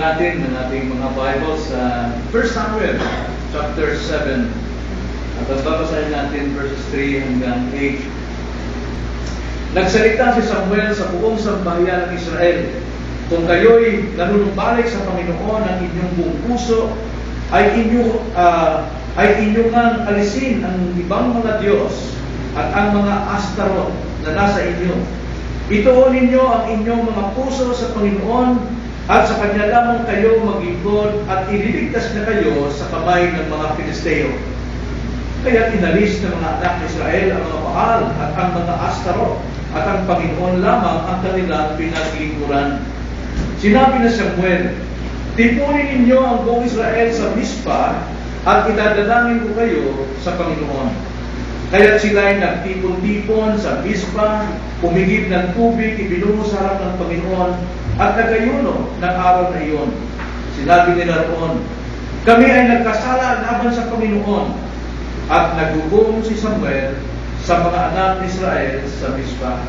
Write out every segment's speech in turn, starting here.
natin ng ating mga Bibles sa 1 Samuel chapter 7. At ang babasahin natin verses 3 hanggang 8. Nagsalita si Samuel sa buong sambahayan ng Israel. Kung kayo'y nanunumbalik sa Panginoon ng inyong buong puso, ay inyo ah, ay inyong ngang alisin ang ibang mga Diyos at ang mga astarot na nasa inyo. Ituon ninyo ang inyong mga puso sa Panginoon at sa Kanya lamang kayo maglingkod at ililigtas na kayo sa kamay ng mga Filisteo. Kaya inalis ng mga anak ni Israel ang mga Baal at ang mga Astarot at ang Panginoon lamang ang kanilang pinaglingkuran. Sinabi na Samuel, Tipunin ninyo ang buong Israel sa Mispa at idadalangin ko kayo sa Panginoon. Kaya sila ay nagtipon-tipon sa Mispa, umigib ng tubig, ibinungo sa harap ng Panginoon, at nagayuno ng araw na iyon. Sinabi nila roon, kami ay nagkasala laban sa Panginoon, at nagugong si Samuel sa mga anak ni Israel sa Mispa.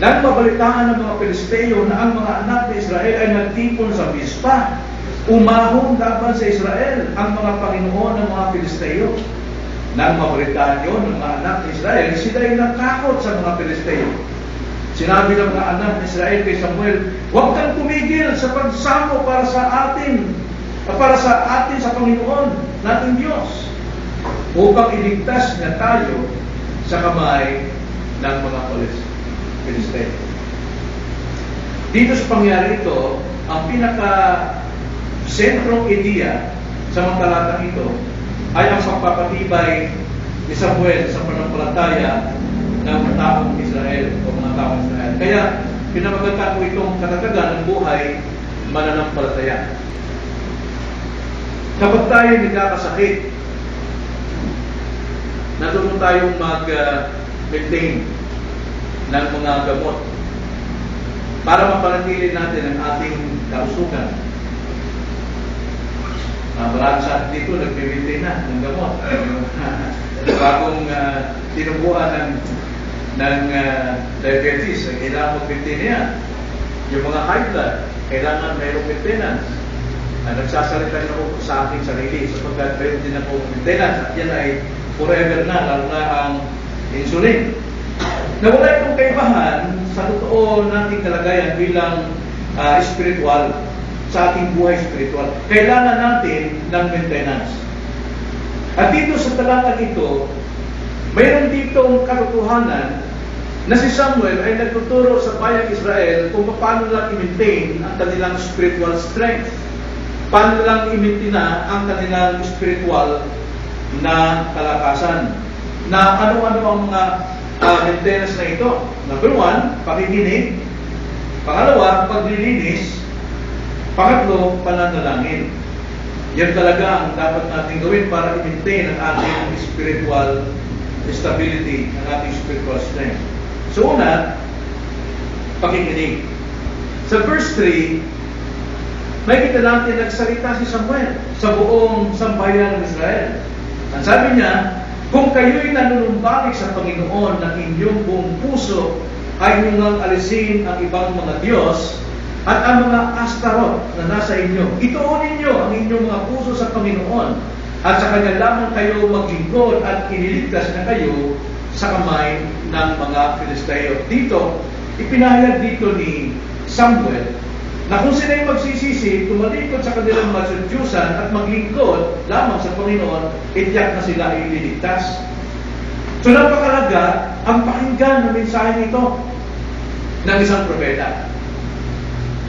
Nang mabalitaan ng mga Pilisteo na ang mga anak ni Israel ay nagtipon sa Mispa, umahon laban sa Israel ang mga Panginoon ng mga Pilisteo. Nang mabalitaan yun ng mga anak ni Israel, sila ay natakot sa mga Pilisteo. Sinabi ng mga anak ni Israel kay Samuel, huwag kang tumigil sa pagsamo para sa atin, para sa atin sa Panginoon nating Diyos, upang iligtas niya tayo sa kamay ng mga Pilisteo. Dito sa pangyari ito, ang pinaka sentrong ideya sa mga talatang ito ay ang pagpapatibay ni Samuel sa pananampalataya ng taong Israel o mga taong Israel. Kaya pinamagatan ko itong katatagan ng buhay mananampalataya. Kapag tayo nagkakasakit, natulong tayong mag-maintain ng mga gamot para mapanatili natin ang ating kausukan. Atin dito nagme-maintain na ng gamot. Bagong uh, tinubuan ng ng uh, diabetes, ang kailangan mag-maintain yan. Yung mga high blood, kailangan mayroong maintenance. Uh, nagsasalita na ako sa aking sarili sapagkat mayroon din ako maintenance at yan ay forever na, lalo na ang insulin. Na wala itong kaibahan sa totoo nating kalagayan bilang uh, spiritual, sa ating buhay spiritual. Kailangan natin ng maintenance. At dito sa talatang ito, mayroon ditong katotohanan na si Samuel ay nagtuturo sa bayang Israel kung paano lang i-maintain ang kanilang spiritual strength. Paano lang i-maintain ang kanilang spiritual na kalakasan. Na ano-ano ang mga uh, maintenance na ito. Number one, pakikinig. Pangalawa, paglilinis. Pangatlo, pananalangin. Yan talaga ang dapat natin gawin para i-maintain ang ating spiritual stability, ang ating spiritual strength. So una, pakikinig. Sa verse 3, may kita natin nagsalita si Samuel sa buong sambayan ng Israel. Ang sabi niya, kung kayo'y nanunumbalik sa Panginoon ng inyong buong puso, ay inyong alisin ang ibang mga Diyos at ang mga astarot na nasa inyo. Ituon ninyo ang inyong mga puso sa Panginoon at sa Kanya lamang kayo maglingkod at iniligtas na kayo sa kamay ng mga Filisteo. Dito, ipinahayag dito ni Samuel na kung sila ay magsisisi, tumalikod sa kanilang masudyusan at maglingkod lamang sa Panginoon, itiyak na sila ay ililigtas. So napakalaga ang pakinggan ng mensahe nito ng isang propeta.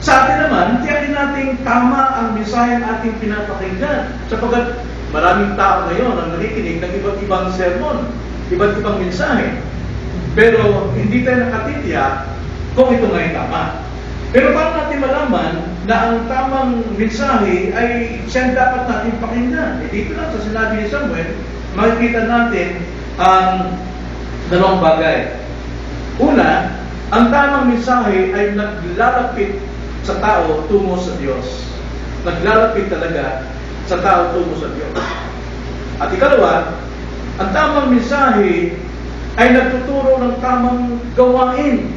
Sa atin naman, tiyakin natin tama ang mensahe ang ating pinapakinggan. Sapagat maraming tao ngayon ang nakikinig ng iba't ibang sermon, iba't ibang mensahe. Pero hindi tayo nakatitiyak kung ito nga tama. Pero paano natin malaman na ang tamang mensahe ay siya dapat natin pakinggan? E dito lang sa sinabi ni Samuel, makikita natin ang dalawang bagay. Una, ang tamang mensahe ay naglalapit sa tao tungo sa Diyos. Naglalapit talaga sa tao tungo sa Diyos. At ikalawa, ang tamang mensahe ay nagtuturo ng tamang gawain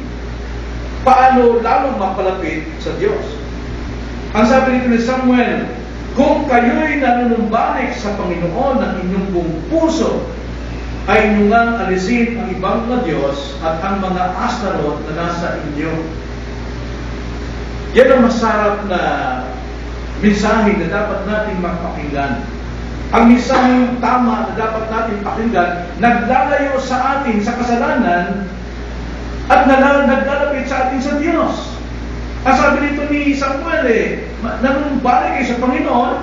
paano lalong mapalapit sa Diyos. Ang sabi nito ni Samuel, kung kayo'y nanunumbalik sa Panginoon ng inyong buong puso, ay inyong alisin ang ibang mga Diyos at ang mga astarot na nasa inyo. Yan ang masarap na mensahe na dapat nating mapakinggan. Ang mensaheng tama na dapat natin pakinggan, naglalayo sa atin sa kasalanan at naglalapit sa atin sa Diyos. Ang sabi nito ni Samuel eh, ma- nanunumbalik kayo sa Panginoon,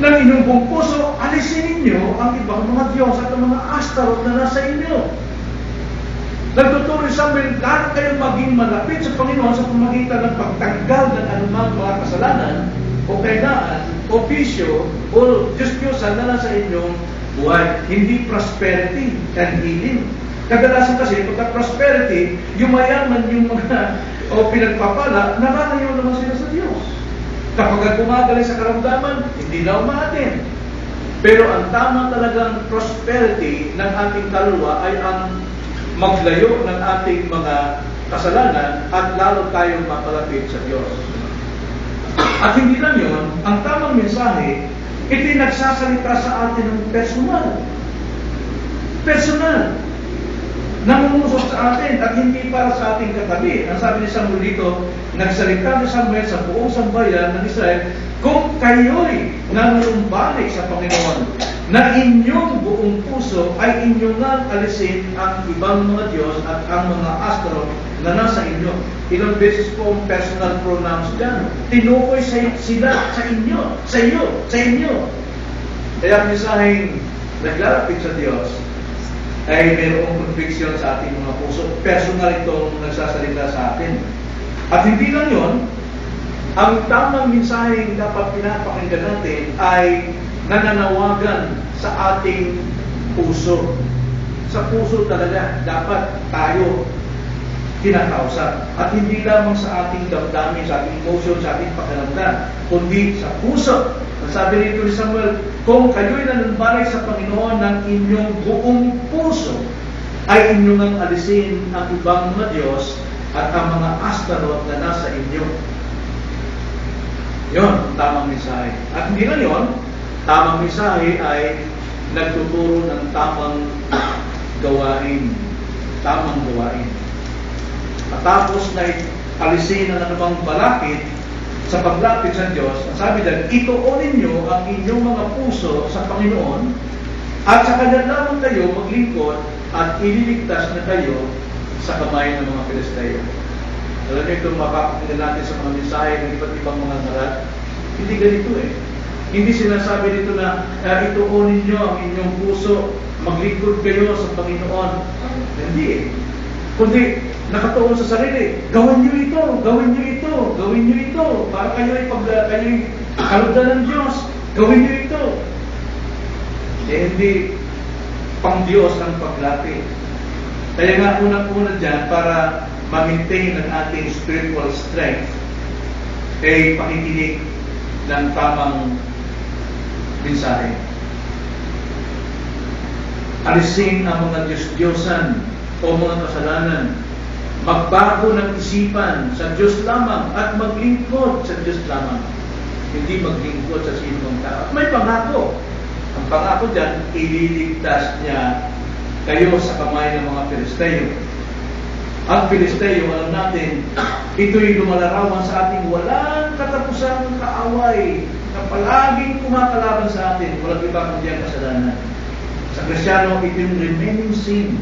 ng inyong puso, alisin ninyo ang ibang mga Diyos at ang mga astarot na nasa inyo. Nagtuturo si Samuel, lahat kayo maging malapit sa Panginoon sa pamagitan ng pagtanggal ng anumang mga kasalanan o kainaan o bisyo o Diyos-Diyosan na nasa inyong buhay. Hindi prosperity and healing. Kadalasan kasi, pagka prosperity, yung mayaman, yung mga o pinagpapala, nakakayo naman sila sa Diyos. Kapag gumagaling sa karamdaman, hindi na umatin. Pero ang tama talagang prosperity ng ating kaluluwa ay ang maglayo ng ating mga kasalanan at lalo tayong mapalapit sa Diyos. At hindi lang yun, ang tamang mensahe, ito'y nagsasalita sa atin ng personal. Personal. Nangunusok sa atin at hindi para sa ating katabi. Ang sabi ni Samuel dito, nagsalita ni Samuel sa buong sambayan ng Israel, kung kayo'y nanunumbalik sa Panginoon, na inyong buong puso ay inyong nga alisin ang ibang mga Diyos at ang mga astro na nasa inyo. Ilang beses po ang personal pronouns dyan. Tinukoy sa, sila sa inyo, sa iyo, sa inyo. Kaya ang mensaheng naglalapit sa Diyos ay mayroong conviction sa ating mga puso. Personal itong nagsasalita sa atin. At hindi lang yon, ang tamang mensaheng dapat pinapakinggan natin ay nananawagan sa ating puso. Sa puso talaga, dapat tayo kinakausap. At hindi lamang sa ating damdamin, sa ating emotion, sa ating pakiramdam, kundi sa puso. Ang sabi nito ni Samuel, kung kayo'y nanunbalay sa Panginoon ng inyong buong puso, ay inyong ang alisin ang ibang mga Diyos at ang mga astarot na nasa inyo. Yon, ang tamang mensahe. At hindi lang yon, tamang mensahe ay nagtuturo ng tamang gawain. Tamang gawain. Matapos na alisin ang anumang balakid sa paglapit sa Diyos, ang sabi dyan, ituunin nyo ang inyong mga puso sa Panginoon at sa Kanya lamang kayo maglingkod at ililigtas na kayo sa kamay ng mga Pilisteo. Alam niyo itong mapapakinggan natin sa mga mensahe ng iba't ibang mga ngaral, hindi ganito eh. Hindi sinasabi dito na uh, ituunin nyo ang inyong puso, maglingkod kayo sa Panginoon. Hindi eh. Kundi nakatuon sa sarili, gawin nyo ito, gawin nyo ito, gawin nyo ito, para kayo ay pag kayo ay kalugdan ng Diyos, gawin nyo ito. Eh, hindi pang Diyos ang paglapit. Kaya nga unang-una dyan, para ma-maintain ang ating spiritual strength, ay pakikinig ng tamang mensahe. Alisin ang mga Diyos-Diyosan o mga kasalanan. Magbago ng isipan sa Diyos lamang at maglingkod sa Diyos lamang. Hindi maglingkod sa sinong tao. May pangako. Ang pangako dyan, ililigtas niya kayo sa kamay ng mga Pilisteo. Ang Pilisteo, alam natin, ito'y lumalarawan sa ating walang katapusang kaaway na palaging kumakalaban sa atin, walang iba kundi ang kasalanan. Sa Krisyano, ito yung remaining sin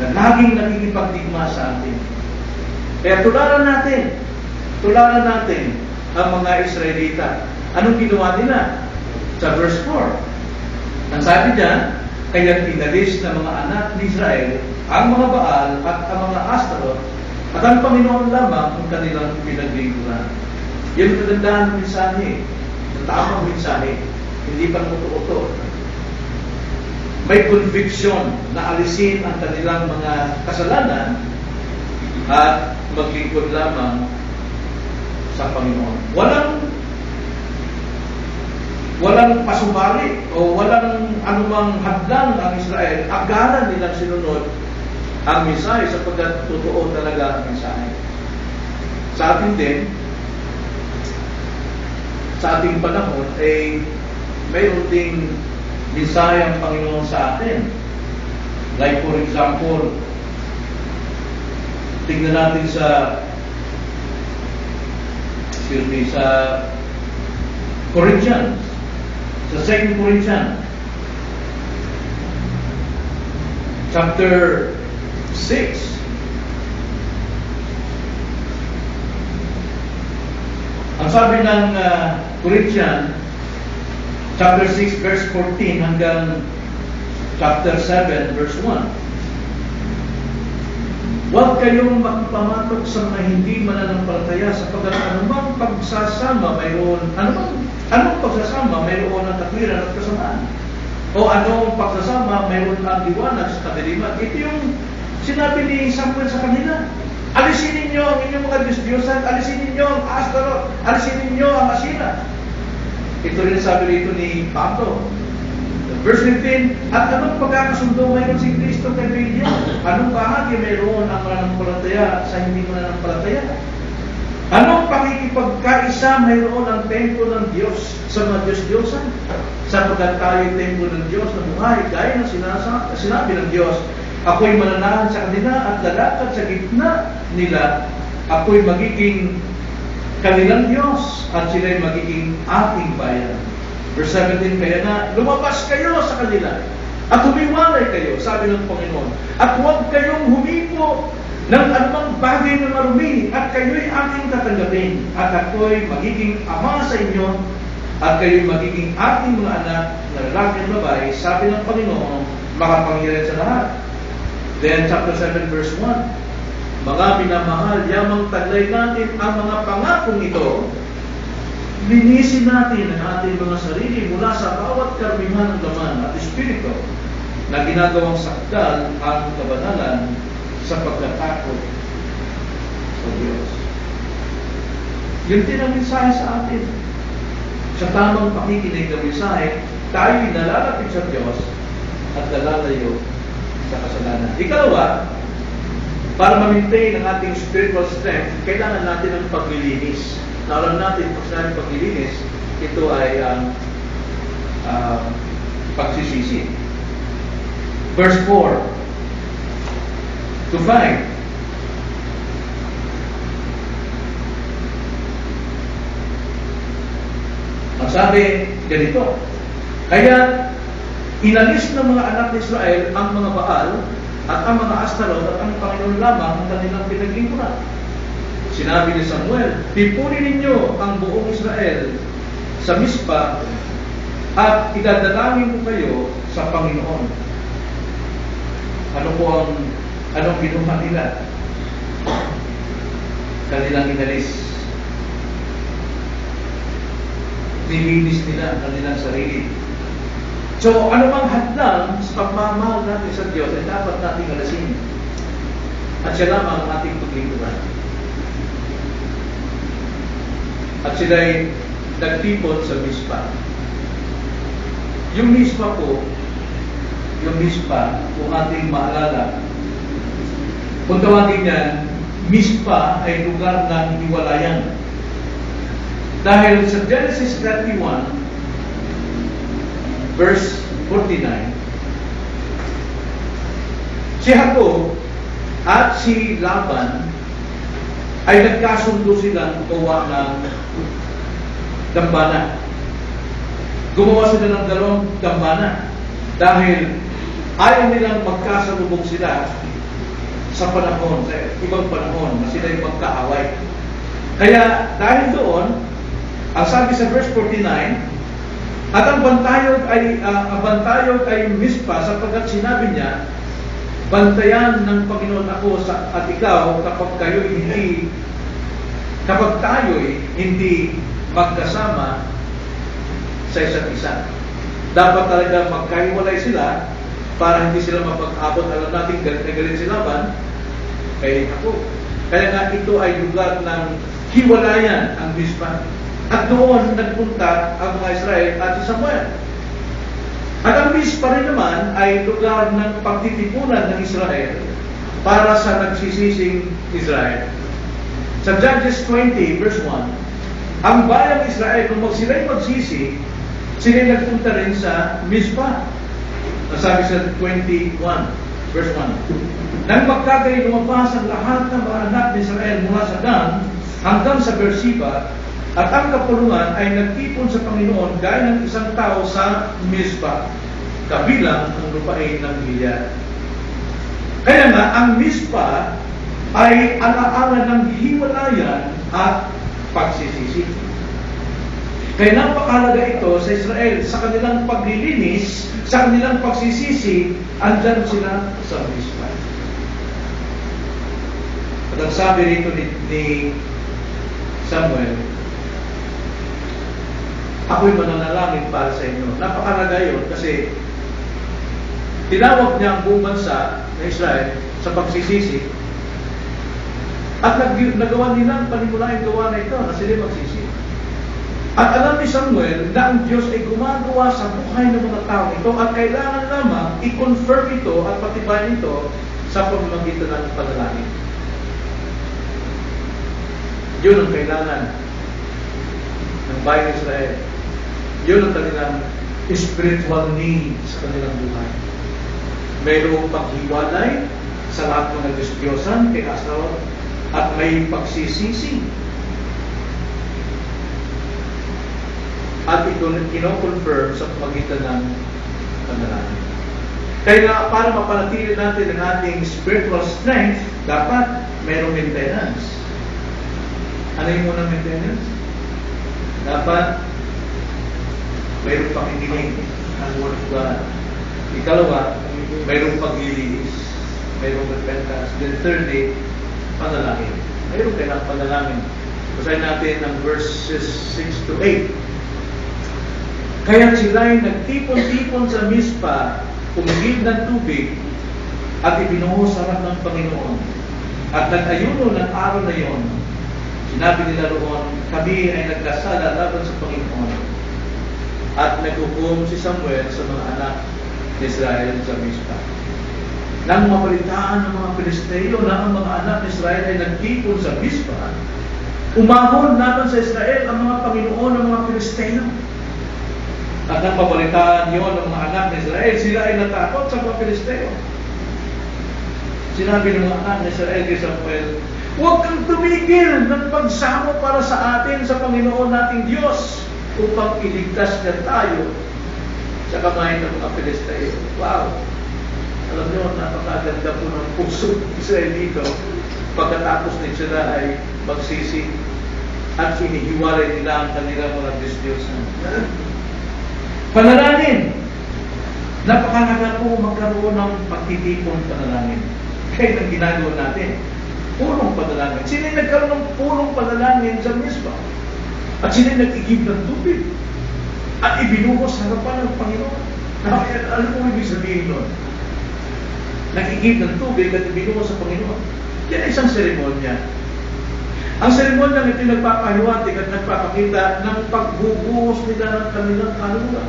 na laging nakikipagdigma sa atin. Kaya tularan natin, tularan natin ang mga Israelita. Anong ginawa nila? Sa verse 4. Ang sabi diyan, kaya inalis ng mga anak ni Israel ang mga Baal at ang mga Astarot at ang Panginoon lamang ang kanilang pinaglingkuran. Yan ang kagandahan ng mensahe. Ang tamang mensahe. Hindi pa uto-uto. May conviction na alisin ang kanilang mga kasalanan at maglingkod lamang sa Panginoon. Walang walang pasubali o walang anumang hadlang ang Israel, agaran nilang sinunod ang mensahe sapagkat totoo talaga ang mensahe. Sa atin din, sa ating panahon ay mayroon ding mensahe ang Panginoon sa atin. Like for example, tingnan natin sa excuse me, sa Corinthians, sa 2 Corinthians, chapter 6. Ang sabi ng uh, Corinthian, chapter 6, verse 14 hanggang chapter 7, verse 1. Huwag kayong magpamatok sa mga hindi mananampalataya sapagkat anumang pagsasama mayroon, anumang, anong pagsasama mayroon ang katwiran at kasamaan. O anong pagsasama mayroon ang liwanag sa kadiliman. Ito yung sinabi ni Samuel sa kanila. Alisin ninyo ang inyong mga Diyos-Diyosan, alisin ninyo ang Astaroth, alisin ninyo ang Asira. Ito rin sabi rito ni Pablo. Verse 15, At anong pagkakasundo mayroon si Kristo kay Belial? Anong bahagi mayroon ang mananampalataya sa hindi mananampalataya? Anong pakikipagkaisa mayroon ang templo ng Diyos sa mga Diyos-Diyosan? Sapagkat tayo templo ng Diyos na buhay, gaya ng sinasa, sinabi ng Diyos, ako'y mananahan sa kanila at lalakad sa gitna nila, ako'y magiging kanilang Diyos at sila'y magiging ating bayan. Verse 17, kaya na lumabas kayo sa kanila at humiwalay kayo, sabi ng Panginoon. At huwag kayong humipo ng anumang bagay na marumi at kayo'y aking tatanggapin at ako'y magiging ama sa inyo at kayo'y magiging ating mga anak na lalaki at babae, sabi ng Panginoon, makapangyarihan sa lahat. Then chapter 7 verse 1, Mga minamahal, yamang taglay natin ang mga pangakong ito, linisin natin ang ating mga sarili mula sa bawat karmihan ng laman at espiritu na ginagawang sakdal ang kabanalan sa pagkatakot sa Diyos. Yun din ang mensahe sa atin. Sa tamang pakikinig ng mensahe, tayo'y nalalapit sa Diyos at nalalayo sa kasalanan. Ikalawa, para ma-maintain ang ating spiritual strength, kailangan natin ng paglilinis. Alam natin, pag sinabi paglilinis, ito ay ang uh, pagsisisi. Verse 4 to 5. Ang sabi ganito, kaya inalis ng mga anak ni Israel ang mga Baal at ang mga Astarot at ang Panginoon lamang ang kanilang pinaglingkuran. Sinabi ni Samuel, Tipunin ninyo ang buong Israel sa Mispa at idadalangin ko kayo sa Panginoon. Ano po ang anong ginawa nila? Kanilang inalis. Nilinis nila ang kanilang sarili. So, ano mang hadlang sa Diyos ay dapat nating alasin. At siya lamang ang ating paglingkuran. At sila'y nagtipon sa mispa. Yung mispa po, yung mispa, kung ating maalala, kung tawagin yan, mispa ay lugar ng hiwalayan. Dahil sa Genesis 31, verse 49, si Jacob at si Laban ay nagkasundo silang gawa ng dambana. Gumawa sila ng dalawang dambana dahil ayaw nilang magkasalubong sila sa panahon, sa ibang panahon na sila yung magkaaway. Kaya dahil doon, ang sabi sa verse 49, at ang bantayog ay uh, ang bantayog ay mispa sapagkat sinabi niya, bantayan ng Panginoon ako sa, at ikaw kapag kayo hindi kapag tayo'y hindi magkasama sa isa't isa. Dapat talaga magkahiwalay sila para hindi sila mapag-abot. Alam natin, galit na galit sila ba? Kay ako. Kaya nga ito ay lugar ng hiwalayan ang Bispan. At doon nagpunta ang mga Israel at si Samuel. At ang rin naman ay lugar ng pagtitipunan ng Israel para sa nagsisising Israel. Sa Judges 20, verse 1, ang bayang Israel, kung mag sila'y magsisi, sila'y nagpunta rin sa Mizpah. Nasabi sa 21, verse 1. Nang magkagay lumabas ang lahat ng mga anak ni Israel mula sa Dan hanggang sa Beersheba, at ang kapulungan ay nagtipon sa Panginoon gaya ng isang tao sa Mizpah, kabilang ang lupain ng Gilead. Kaya nga, ang Mizpah ay alaala ng hiwalayan at pagsisisi. Kaya napakalaga ito sa Israel, sa kanilang paglilinis, sa kanilang pagsisisi, andyan sila sa Mizpah. At ang sabi rito ni, ni Samuel, ako'y mananalangin para sa inyo. Napakalaga yun kasi tinawag niya ang buong bansa na Israel sa pagsisisi at nag nagawa nila ang panimulaing gawa na ito na sila magsisi. At alam ni Samuel na ang Diyos ay gumagawa sa buhay ng mga tao ito at kailangan lamang i-confirm ito at patibayin ito sa pamamagitan ng panalangin. Yun ang kailangan ng bayan Israel. Yun ang kanilang spiritual need sa kanilang buhay. Mayroong paghiwalay sa lahat ng nagdisdiyosan kay Astaroth at may pagsisisi. At ito kino-confirm sa pamagitan ng panalangin. Kaya para mapanatili natin ang ating spiritual strength, dapat mayroong maintenance. Ano yung unang maintenance? Dapat mayroong pakikinig ang Word of God. Ikalawa, mayroong paglilinis. Mayroong repentance. Then thirdly, panalangin. Mayroon kailangang panalangin. Basahin natin ang verses 6 to 8. Kaya sila'y nagtipon-tipon sa mispa, umigib ng tubig, at ibinuho sa harap ng Panginoon. At nag-ayuno ng araw na iyon, sinabi nila roon, kami ay nagkasala laban sa Panginoon. At naghukom si Samuel sa mga anak ni Israel sa mispa. Nang mabalitaan ng mga Pilisteo na ang mga anak ni Israel ay nagtipon sa Mispa, umahon laban sa Israel ang mga Panginoon ng mga Pilisteo. At nang mabalitaan yon ng mga anak ni Israel, sila ay natakot sa mga Pilisteo. Sinabi ng mga anak ni Israel kay Samuel, Huwag kang tumigil ng pagsamo para sa atin sa Panginoon nating Diyos upang iligtas niya tayo sa kamay ng mga Pilisteo. Wow! Alam niyo, napakaganda po ng puso Israelito pagkatapos ni sila ay magsisi at inihiwalay nila ang kanilang mga Diyos-Diyosan. Panalangin! Napakalaga po magkaroon ng pagtitipon panalangin. Kaya ang ginagawa natin, pulong panalangin. Sino yung nagkaroon ng pulong panalangin sa misma? At yung nag-igib ng tubig? At ibinuhos sa harapan ng Panginoon. Alam mo ibig sabihin nun? nakikip ng tubig at ibinuho sa Panginoon. Yan ay isang seremonya. Ang seremonya ito nagpapahiwatig at nagpapakita ng pagbubuhos nila ng kanilang kaluluwa.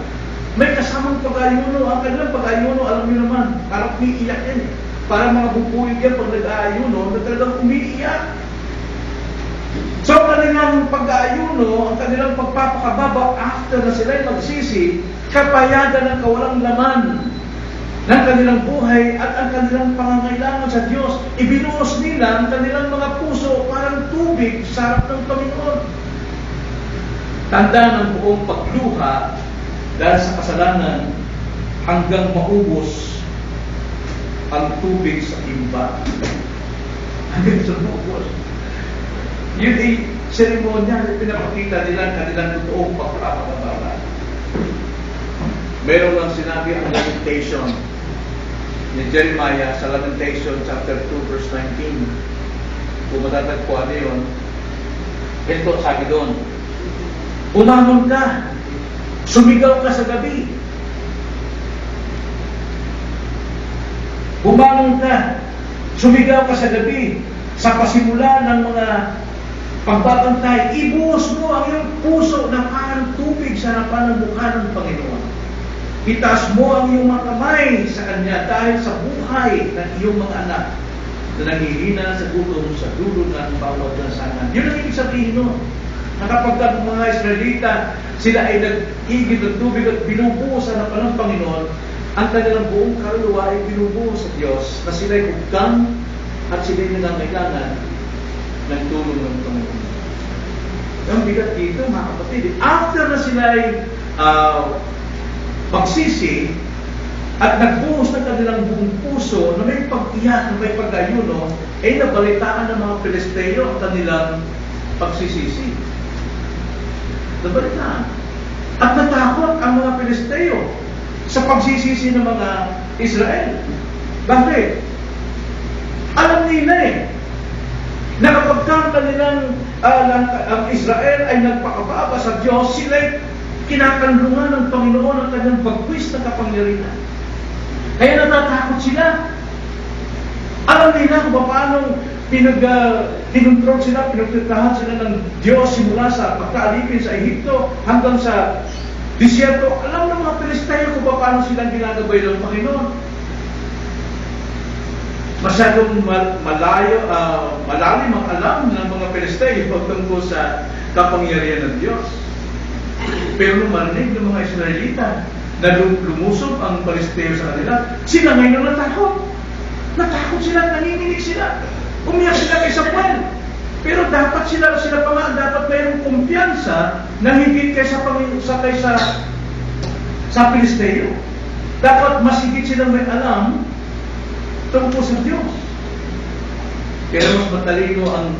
May kasamang pag-ayuno. Ang kanilang pag-ayuno, alam niyo naman, parang umiiyak yan. Eh. Para mga bubuyog yan pag nag-aayuno, na talagang umiiyak. Kanilang pag-aayuno, ang kanilang pagpapakababa after na sila magsisi, kapayagan ng kawalang laman ng kanilang buhay at ang kanilang pangangailangan sa Diyos. Ibinuos nila ang kanilang mga puso parang tubig sa harap ng Panginoon. Tanda ng buong pagluha dahil sa kasalanan hanggang maubos ang tubig sa imba. Hanggang sa maubos. Yun ay seremonya na pinapakita nila ang kanilang totoong pagpapakababa. Meron lang sinabi ang lamentation ni Jeremiah sa Lamentation chapter 2 verse 19. Kung matatagpuan niyo yun, ito sabi doon, Umangon ka, sumigaw ka sa gabi. Umangon ka, sumigaw ka sa gabi, sa pasimula ng mga pagbabantay, ibuhos mo ang iyong puso na parang tubig sa harapan ng ng Panginoon. Itaas mo ang iyong mga kamay sa Kanya dahil sa buhay ng iyong mga anak na nangihina sa gutom sa dulo ng bawat lansangan. Yun ang ibig sabihin nun. na kapag ang mga Israelita, sila ay nag-igib ng tubig at binubuhusan na pa ng Panginoon, ang kanilang buong kaluluwa ay binubuhos sa Diyos na sila ay hugdan at sila ay nangangailangan ng tulong ng Panginoon. Ang bigat dito, mga kapatid. After na sila ay uh, magsisi at nagbuhos ng kanilang buong puso na may pag-iyak, na may pag-ayuno, ay nabalitaan ng mga Pilisteo ang kanilang pagsisisi. Nabalitaan. At natakot ang mga Pilisteo sa pagsisisi ng mga Israel. Bakit? Alam nila eh, na kapag ang kanilang uh, ng, ang Israel ay nagpakababa sa Diyos, sila'y kinakandungan ng Panginoon ang kanyang bagwis na kapangyarihan. Kaya natatakot sila. Alam nila kung paano pinag, uh, sila, pinagtitahan sila ng Diyos simula sa pagkaalipin sa Ehipto hanggang sa disyerto. Alam ng mga Pilisteo kung paano sila ginagabay ng Panginoon. Masyadong mal- malayo, uh, malalim ang alam ng mga Pilisteo pagtungkol sa kapangyarihan ng Diyos. Pero nung marinig ng mga Israelita na lumusob ang Palestino sa kanila, sila ngayon natakot. Natakot sila, nanginginig sila. Umiyak sila kay Samuel. Pero dapat sila, sila pa nga, dapat mayroong kumpiyansa na higit kaysa, sa, kaysa sa Pilisteo. Dapat mas higit silang may alam tungkol sa Diyos. Pero mas matalino ang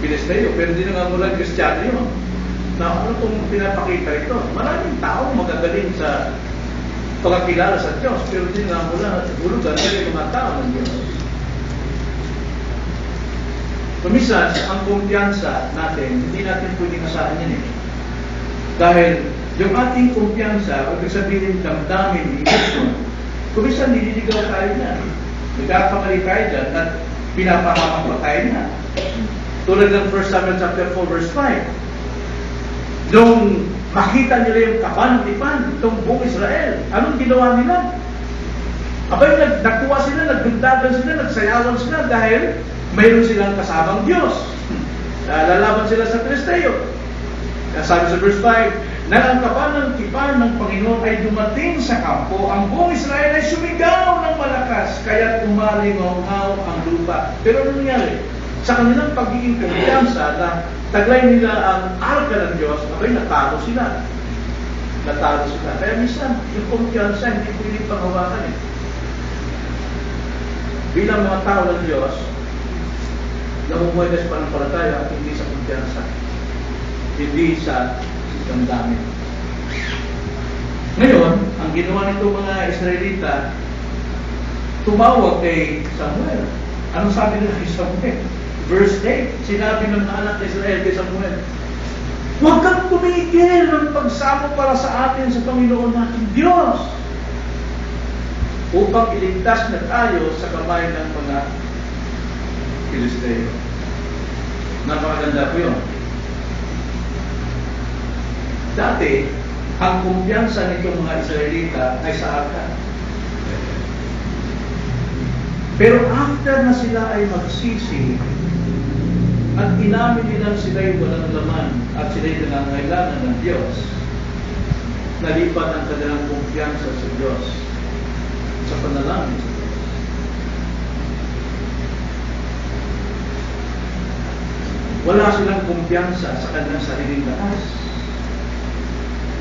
Pilisteo, pero hindi na nga mula Kristiyano yun. Na ano kung pinapakita ito? Maraming tao magagaling sa pagkakilala sa Diyos, pero hindi nga mula hulugan kasi mga tao ng Diyos. Kumisan, ang kumpiyansa natin, hindi natin pwedeng asahan yan eh. Dahil yung ating kumpiyansa, o sabihin damdamin, emotion, kumisan nililigaw tayo na. Nagkakamali tayo dyan at pinapahamak pa tayo na. Tulad ng 1 Samuel chapter 4 verse 5. Nung makita nila yung kapan-tipan, itong buong Israel, anong ginawa nila? Abay, nag nakuha sila, nagdundagan sila, nagsayawan sila dahil mayroon silang kasamang Diyos. Lalaban sila sa Kristeo. Sabi sa verse 5, nang ang kapan ng tipan ng Panginoon ay dumating sa kampo, ang buong Israel ay sumigaw ng malakas, kaya umalingaw ang lupa. Pero ano nangyari? Sa kanilang pagiging kumpiyansa na taglay nila ang arka ng Diyos, abay natalo sila. Natalo sila. Kaya minsan, yung kumpiyansa hindi pwede panghawakan eh. Bilang mga tao ng Diyos, namumuhay na sa panampalataya at hindi sa kumpiyansa. Hindi sa damdamin. Ngayon, ang ginawa nito mga Israelita, tumawag kay Samuel. Anong sabi nila kay Samuel? Verse 8, sinabi ng anak ni Israel kay Samuel, Huwag kang tumigil ng pagsamo para sa atin sa Panginoon natin Diyos upang iligtas na tayo sa kamay ng mga Pilisteo. Napakaganda po yun. Dati, ang kumpiyansa nitong mga Israelita ay sa arka. Pero after na sila ay magsisi, at inamin nilang sila'y walang laman at sila'y nangangailangan ng Diyos, nalipat ang kanilang kumpiyansa sa Diyos sa panalangin sa Diyos. Wala silang kumpiyansa sa kanilang sariling lakas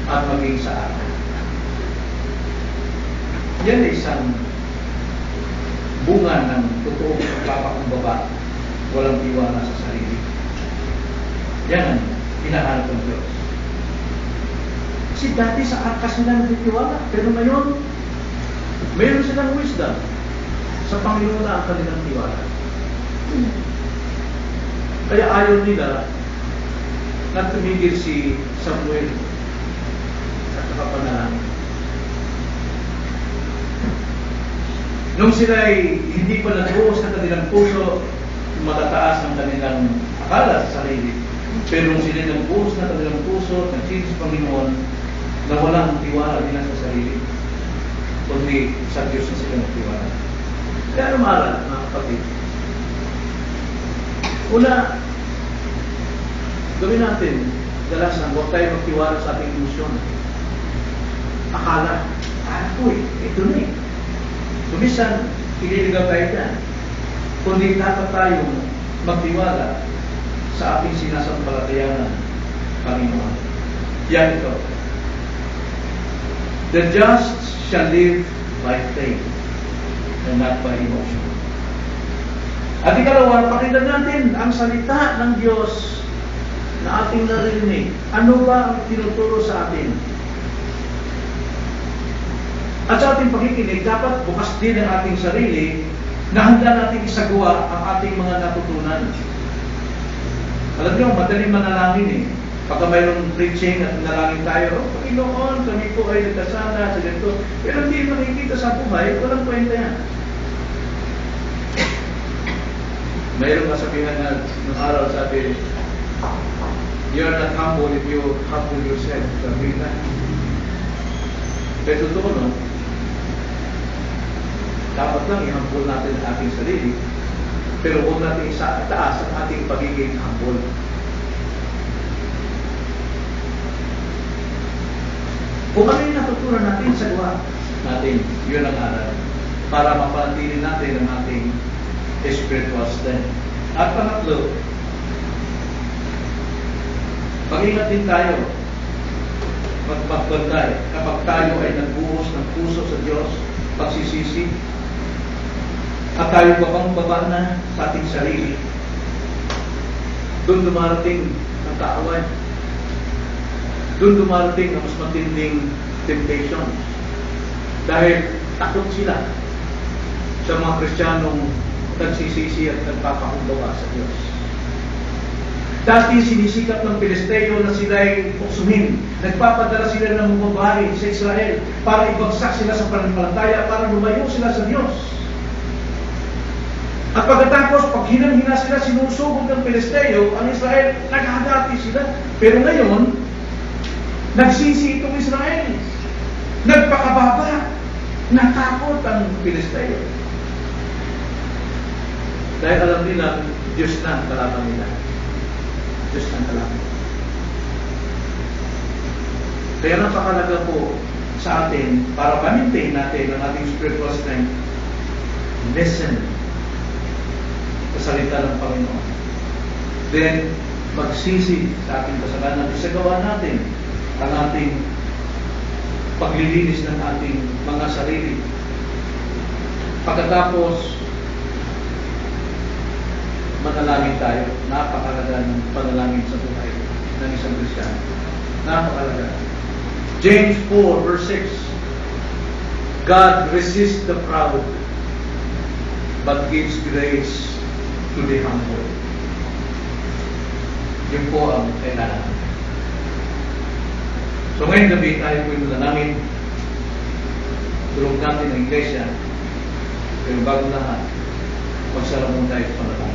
at maging sa akin. Yan ay isang bunga ng totoong pagpapakumbaba, walang tiwala sa sarili. Yan ang hinahanap ng Diyos. Kasi dati sa arka sila nagtitiwala, pero ngayon, mayroon silang wisdom sa Panginoon na ang kanilang tiwala. Kaya ayaw nila na tumigil si Samuel. Nung sila ay hindi pa nagbuhos ng kanilang puso, matataas ang kanilang akala sa sarili. Pero nung sila nagbuhos ng kanilang puso, nagsisis sa Panginoon, na walang tiwala nila sa sarili, kundi sa Diyos na sila nagtiwala. Kaya umaral, mga kapatid. Una, gawin natin, dalasan, huwag tayo magtiwala sa ating ilusyon. Akala, ah, uy, ito na eh. Kumisan, ililigaw tayo dyan. Kundi dapat tayong magtiwala sa ating sinasampalatayanan, Panginoon. Yan ito. The just shall live by faith and not by emotion. At ikalawa, pakinggan natin ang salita ng Diyos na ating narinig. Ano ba ang tinuturo sa atin? At sa ating pakikinig, dapat bukas din ang ating sarili na handa natin isagawa ang ating mga natutunan. Alam niyo, madaling manalangin eh. Pagka mayroong preaching at nalangin tayo, oh, Panginoon, kami po ay nagkasala sa ganito. Pero hindi makikita sa buhay, walang kwenta yan. Mayroong kasabihan na nung araw sabi, You're not humble if you humble yourself. Sabi na. Pero totoo no, dapat lang i-humble natin ang ating sarili, pero huwag natin isa taas ang ating pagiging humble. Kung ano yung natutunan natin sa gawa natin, yun ang aral. Para mapanatili natin ang ating spiritual strength. At pangatlo, mag-ingat din tayo magpagbantay kapag tayo ay nagbuhos ng puso sa Diyos, pagsisisi, tayo babang baba na sa ating sarili. Doon dumarating ang kaaway. Doon dumarating ang mas matinding temptation. Dahil takot sila sa mga Kristiyanong nagsisisi at nagpapakumbawa sa Diyos. Dati sinisikap ng Pilisteo na sila ay uksuhin. Nagpapadala sila ng mga babae sa Israel para ibagsak sila sa pananampalataya, para lumayo sila sa Diyos. At pagkatapos, pag hinang-hina sila, sinusugod ng Pilisteo, ang Israel, naghahati sila. Pero ngayon, nagsisi itong Israel. Nagpakababa. Natakot ang Pilisteo. Dahil alam nila, Diyos na ang kalaban nila. Diyos na ang kalaban. Kaya napakalaga po sa atin, para ma-maintain natin ang ating spiritual strength, listen sa salita ng Panginoon. Then, magsisi sa ating kasalanan. Isagawa natin ang ating paglilinis ng ating mga sarili. Pagkatapos, manalangin tayo. Napakalaga ng panalangin sa buhay ng isang Kristiyano. Napakalaga. James 4 verse 6 God resists the proud but gives grace to the humble. Yun po ang kailangan. So ngayon gabi tayo po yung namin tulong natin ang iglesia pero bago lahat magsara muna tayo sa panalangin.